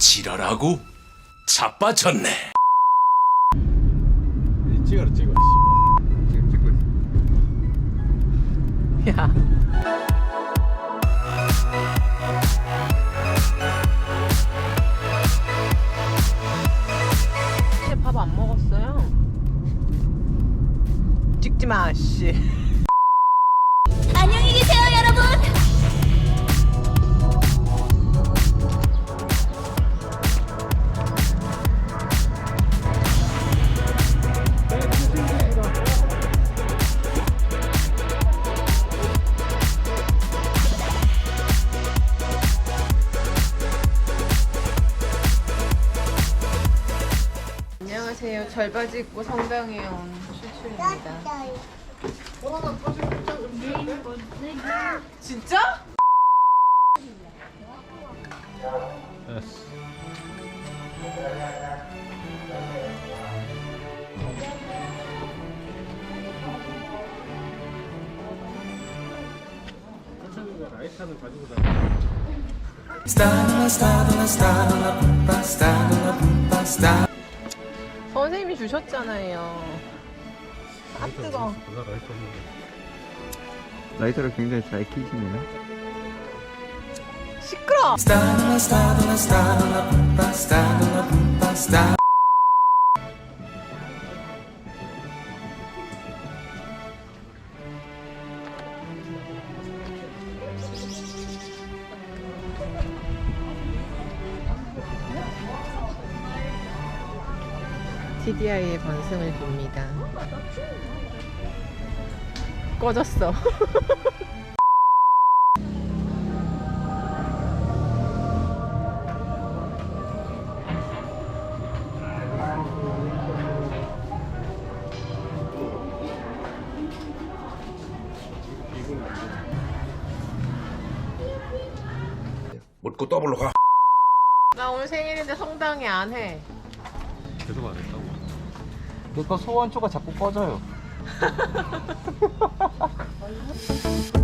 지랄하고 자빠졌네. 찍어라 찍어 지금 찍고 있어. 야. 밥안 먹었어요? 찍지 마, 씨. 안녕하세요. 절바지 입고 성당에 온 추추입니다. 진짜? 라이터는 가지고 다녀 선생님이 주셨잖아요. 아 뜨거. 라이터 없는데 라이터를 굉장히 잘 키시네요. 시끄러. TDI의 번승을 빕니다. 꺼졌어. 묻고 더블로 가. 나 오늘 생일인데 성당에 안 해. 계속 안 했다고 내 거 소원초가 자꾸 꺼져요.